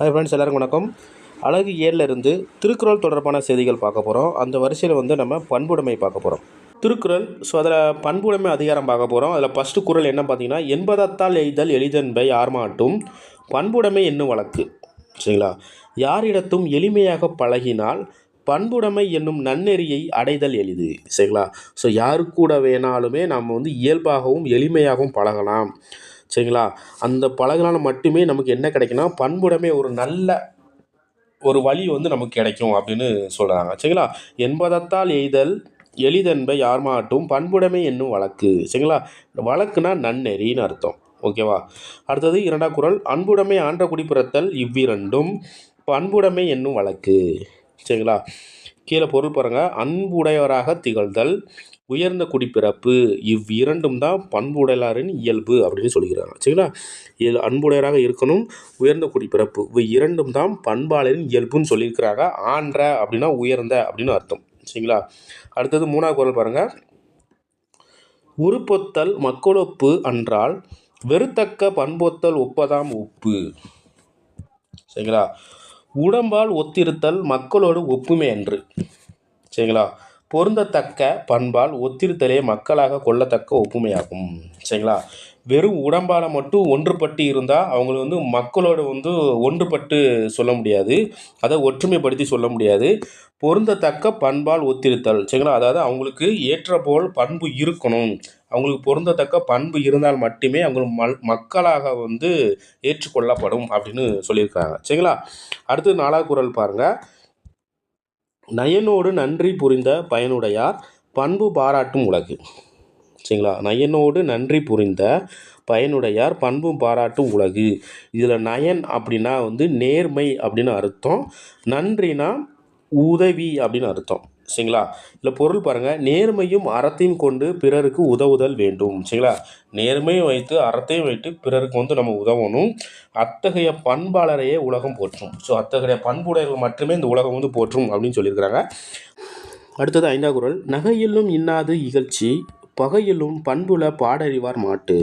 Hi friends எல்லாருக்கும் வணக்கம். அழகு ஏழில் இருந்து திருக்குறள் தொடர்பான செய்திகள் பார்க்க போகிறோம் அந்த வரிசையில் வந்து நம்ம பண்புடைமை பார்க்க போகிறோம் திருக்குறள் ஸோ அதில் பண்புடைமை அதிகாரம் பார்க்க போகிறோம் அதில் ஃபஸ்ட்டு குறள் என்ன பார்த்தீங்கன்னா எண்பதத்தால் எய்தல் எளிதன்பை ஆர்மாட்டும் பண்புடைமை என்னும் வழக்கு. சரிங்களா? யாரிடத்தும் எளிமையாக பழகினால் பண்புடைமை என்னும் நன்னெறியை அடைதல் எளிது. சரிங்களா? ஸோ யாரு கூட வேணாலுமே நம்ம வந்து இயல்பாகவும் எளிமையாகவும் பழகலாம். சரிங்களா? அந்த பழகினால மட்டுமே நமக்கு என்ன கிடைக்குன்னா பண்புடைமை ஒரு நல்ல ஒரு வழி வந்து நமக்கு கிடைக்கும் அப்படின்னு சொல்கிறாங்க சரிங்களா? என்பதத்தால் எய்தல் எளிதன்பை யார் மாட்டும் பண்புடைமை என்னும் வழக்கு. சரிங்களா? வழக்குனா நன்னெறின்னு அர்த்தம். ஓகேவா? அடுத்தது இரண்டாம் குரல் அன்புடைமை ஆண்ட குடிப்புறத்தல் இவ்விரண்டும் பண்புடைமை என்னும் வழக்கு. சரிங்களா? கீழே பொருள் பாருங்க. அன்புடையவராக திகழ்தல் உயர்ந்த குடிப்பிறப்பு இவ்விரண்டும் தான் பண்புடையாரின் இயல்பு அப்படின்னு சொல்லிக்கிறாங்க சரிங்களா? இது அன்புடையராக இருக்கணும் உயர்ந்த குடிப்பிறப்பு. இவை இரண்டும் தான் பண்பாளரின் இயல்புன்னு சொல்லியிருக்கிறாங்க. ஆன்ற அப்படின்னா உயர்ந்த அப்படின்னு அர்த்தம். சரிங்களா? அடுத்தது மூணாவது குரல் பாருங்கள் உருப்பொத்தல் மக்களொப்பு அன்றால் வெறுத்தக்க பண்பொத்தல் ஒப்பதாம் ஒப்பு. சரிங்களா? உடம்பால் ஒத்திருத்தல் மக்களோடு ஒப்புமை அன்று. சரிங்களா? பொருந்தத்தக்க பண்பால் ஒத்திருத்தலே மக்களாக கொள்ளத்தக்க ஒப்புமையாகும். சரிங்களா? வெறும் உடம்பால் மட்டும் ஒன்றுபட்டு இருந்தால் அவங்கள வந்து மக்களோட வந்து ஒன்றுபட்டு சொல்ல முடியாது. அதை ஒற்றுமைப்படுத்தி சொல்ல முடியாது. பொருந்தத்தக்க பண்பால் ஒத்திருத்தல். சரிங்களா? அதாவது அவங்களுக்கு ஏற்ற போல் பண்பு இருக்கணும். அவங்களுக்கு பொருந்தத்தக்க பண்பு இருந்தால் மட்டுமே அவங்க மல் மக்களாக வந்து ஏற்றுக்கொள்ளப்படும் அப்படின்னு சொல்லியிருக்காங்க. சரிங்களா? அடுத்து நாலாவது குரல் பாருங்கள் நயனோடு நன்றி புரிந்த பயனுடையார் பண்பு பாராட்டும் உலகு. சரிங்களா? நயனோடு நன்றி புரிந்த பயனுடையார் பண்பு பாராட்டும் உலகு. இதில் நயன் அப்படின்னா வந்து நேர்மை அப்படின்னு அர்த்தம். நன்றினா உதவி அப்படின்னு அர்த்தம். சரிங்களா? இல்லை பொருள் பாருங்கள் நேர்மையும் அறத்தையும் கொண்டு பிறருக்கு உதவுதல் வேண்டும் சரிங்களா? நேர்மையும் வைத்து அறத்தையும் வைத்து பிறருக்கு வந்து நம்ம உதவணும். அத்தகைய பண்பாளரையே உலகம் போற்றும். ஸோ அத்தகைய பண்புடையர்கள் மட்டுமே இந்த உலகம் வந்து போற்றும் அப்படின்னு சொல்லியிருக்கிறாங்க. அடுத்தது ஐந்தாவது குரல் நகையிலும் இன்னாது இகழ்ச்சி பகையிலும் பண்புல பாடறிவார் மாட்டு.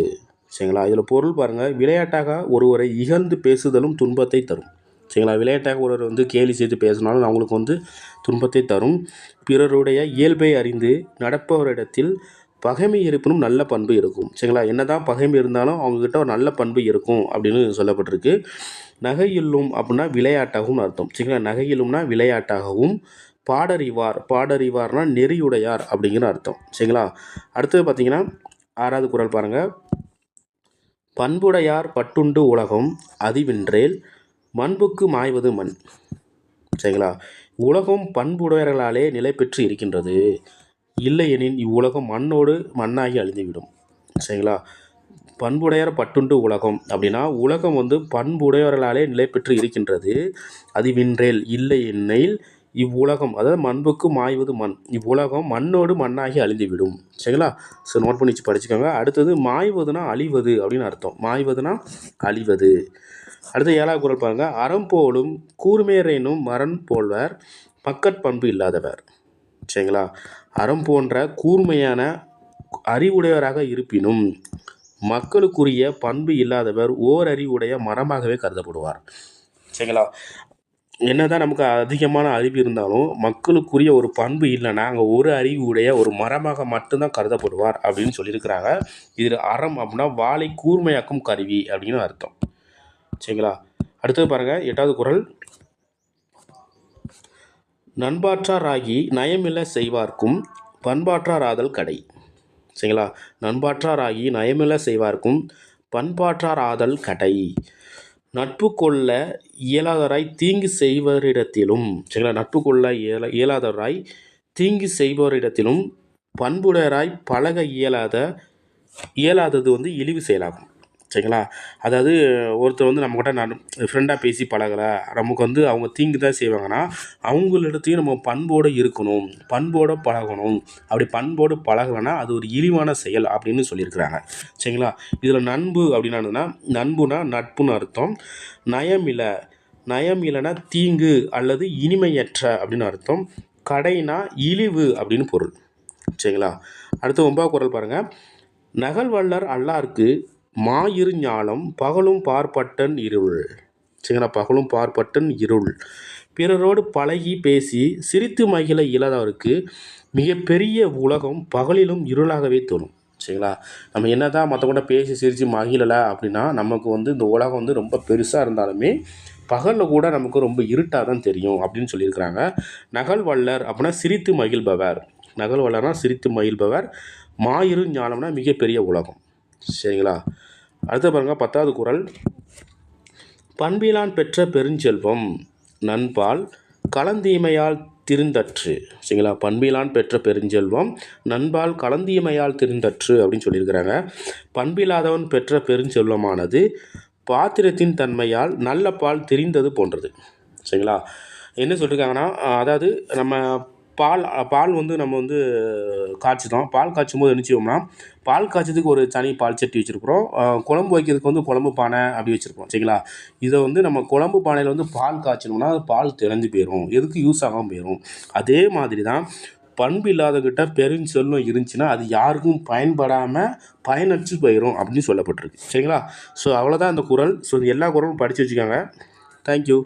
சரிங்களா? இதில் பொருள் பாருங்கள் விளையாட்டாக ஒருவரை இகழ்ந்து பேசுதலும் துன்பத்தை தரும். சரிங்களா? விளையாட்டாக ஒருவர் வந்து கேலி செய்து பேசினாலும் அவங்களுக்கு வந்து துன்பத்தை தரும். பிறருடைய இயல்பை அறிந்து நடப்பவரிடத்தில் பகைமை இருப்பினும் நல்ல பண்பு இருக்கும். சரிங்களா? என்னதான் பகைமை இருந்தாலும் அவங்கக்கிட்ட ஒரு நல்ல பண்பு இருக்கும் அப்படின்னு சொல்லப்பட்டிருக்கு. நகையில்லும் அப்படின்னா விளையாட்டாகவும் அர்த்தம். சரிங்களா? நகையிலும்னா விளையாட்டாகவும் பாடறிவார். பாடறிவார்னா நெறியுடையார் அப்படிங்கிற அர்த்தம். சரிங்களா? அடுத்தது பார்த்தீங்கன்னா ஆறாவது குரல் பாருங்கள் பண்புடையார் பட்டுண்டு உலகம் அதிவின்றேல் மண்புக்கு மாய்வது மண். சரிங்களா? உலகம் பண்புடையவர்களாலே நிலை பெற்று இருக்கின்றது. இல்லையெனின் இவ்வுலகம் மண்ணோடு மண்ணாகி அழிந்துவிடும். சரிங்களா? பண்புடையர் பட்டுண்டு உலகம் அப்படின்னா உலகம் வந்து பண்புடையவர்களாலே நிலை பெற்று இருக்கின்றது. அது வின்றேல் இல்லை எண்ணில் இவ்வுலகம் அதாவது மண்புக்கு மாய்வது மண் இவ்வுலகம் மண்ணோடு மண்ணாகி அழிந்துவிடும். சரிங்களா? ஸோ நோட் பண்ணி படிச்சுக்கோங்க. அடுத்தது மாய்வதுனா அழிவது அப்படின்னு அர்த்தம். மாய்வதுனா அழிவது. அடுத்து ஏழாவது குரல் பாருங்கள் அறம் போலும் கூர்மேரேனும் மரண் போல்வர் பக்கற்பண்பு இல்லாதவர். சரிங்களா? அறம் போன்ற கூர்மையான அறிவுடையவராக இருப்பினும் மக்களுக்குரிய பண்பு இல்லாதவர் ஓர் அறிவுடைய மரமாகவே கருதப்படுவார். சரிங்களா? என்னதான் நமக்கு அதிகமான அறிவு இருந்தாலும் மக்களுக்குரிய ஒரு பண்பு இல்லைன்னா அங்கே ஒரு அறிவு உடைய ஒரு மரமாக மட்டும்தான் கருதப்படுவார் அப்படின்னு சொல்லியிருக்கிறாங்க. இதில் அறம் அப்படின்னா வாளை கூர்மையாக்கும் கருவி அப்படின்னு அர்த்தம். சரிங்களா? அடுத்தது பாருங்கள் எட்டாவது குரல். நண்பாற்றாராகி நயமில்ல செய்வார்க்கும் பண்பாற்றாராதல் கடை. சரிங்களா? நண்பாற்றாராகி நயமில்ல செய்வார்க்கும் பண்பாற்றாராதல் கடை. நட்பு கொள்ள இயலாதராய் தீங்கு செய்வரிடத்திலும் சரிங்களா? நட்பு கொள்ள இயல இயலாதவராய் தீங்கு செய்பவரிடத்திலும் பண்புடையராய் பழக இயலாத இயலாதது வந்து இழிவு செயலாகும். சரிங்களா? அதாவது ஒருத்தர் வந்து நம்மக்கிட்ட நான் ஃப்ரெண்டாக பேசி பழகலை நமக்கு வந்து அவங்க தீங்கு தான் செய்வாங்கன்னா அவங்களிடத்தையும் நம்ம பண்போடு இருக்கணும் பண்போடு பழகணும். அப்படி பண்போடு பழகலைன்னா அது ஒரு இழிவான செயல் அப்படின்னு சொல்லியிருக்கிறாங்க. சரிங்களா? இதில் நண்பு அப்படின்னா நண்புனா நட்புன்னு அர்த்தம். நயம் இல்லை நயம் இல்லைன்னா தீங்கு அல்லது இனிமையற்ற அப்படின்னு அர்த்தம். கடைனா இழிவு அப்படின்னு பொருள். சரிங்களா? அடுத்து ஒன்பதாவது குரல் பாருங்கள் நகல் வல்லர் அல்லாருக்கு மாயிரு ஞானம் பகலும் பார்ப்பட்டன் இருள். சரிங்களா? பகலும் பார்ப்பட்டன் இருள். பிறரோடு பழகி பேசி சிரித்து மகிழ இயலாதவருக்கு மிகப்பெரிய உலகம் பகலிலும் இருளாகவே தோணும். சரிங்களா? நம்ம என்ன தான் மற்றவங்கள்ட்ட பேசி சிரித்து மகிழலை அப்படின்னா நமக்கு வந்து இந்த உலகம் வந்து ரொம்ப பெருசாக இருந்தாலுமே பகலில் கூட நமக்கு ரொம்ப இருட்டாக தான் தெரியும் அப்படின்னு சொல்லியிருக்கிறாங்க. நகல் வல்லர் அப்படின்னா சிரித்து மகிழ்பவர். நகல் வல்லர்னால் சிரித்து மகிழ்பவர். மாயிரு ஞானம்னா மிகப்பெரிய உலகம். சரிங்களா? அடுத்து பாருங்கள் பத்தாவது குறள் பண்பிலான் பெற்ற பெருஞ்செல்வம் நண்பால் கலந்தீமையால் திருந்தற்று. சரிங்களா? பண்பிலான் பெற்ற பெருஞ்செல்வம் நண்பால் கலந்தீமையால் திருந்தற்று அப்படின்னு சொல்லியிருக்கிறாங்க. பண்பில்லாதவன் பெற்ற பெருஞ்செல்வமானது பாத்திரத்தின் தன்மையால் நல்ல பால் திரிந்தது போன்றது. சரிங்களா? என்ன சொல்லியிருக்காங்கன்னா அதாவது நம்ம பால் பால் வந்து நம்ம வந்து காய்ச்சிட்டோம் பால் காய்ச்சும் போது என்ன செய்வோம்னா பால் காய்ச்சதுக்கு ஒரு தனி பால் சட்டி வச்சுருக்குறோம். குழம்பு வைக்கிறதுக்கு வந்து குழம்பு பானை அப்படி வச்சுருக்கோம் சரிங்களா? இதை வந்து நம்ம குழம்பு பானையில் வந்து பால் காய்ச்சணும்னா அது பால் திறந்து போயிடும் எதுக்கு யூஸ் ஆகாமல் போயிடும் அதே மாதிரி தான் பண்பு இல்லாதவங்கிட்ட பெருஞ்செல்வம் இருந்துச்சுன்னா அது யாருக்கும் பயன்படாமல் பயனற்று போயிடும் அப்படின்னு சொல்லப்பட்டிருக்கு. சரிங்களா? ஸோ அவ்வளோதான் இந்த குறள் ஸோ எல்லா குரலும் படித்து வச்சுக்கோங்க. தேங்க்யூ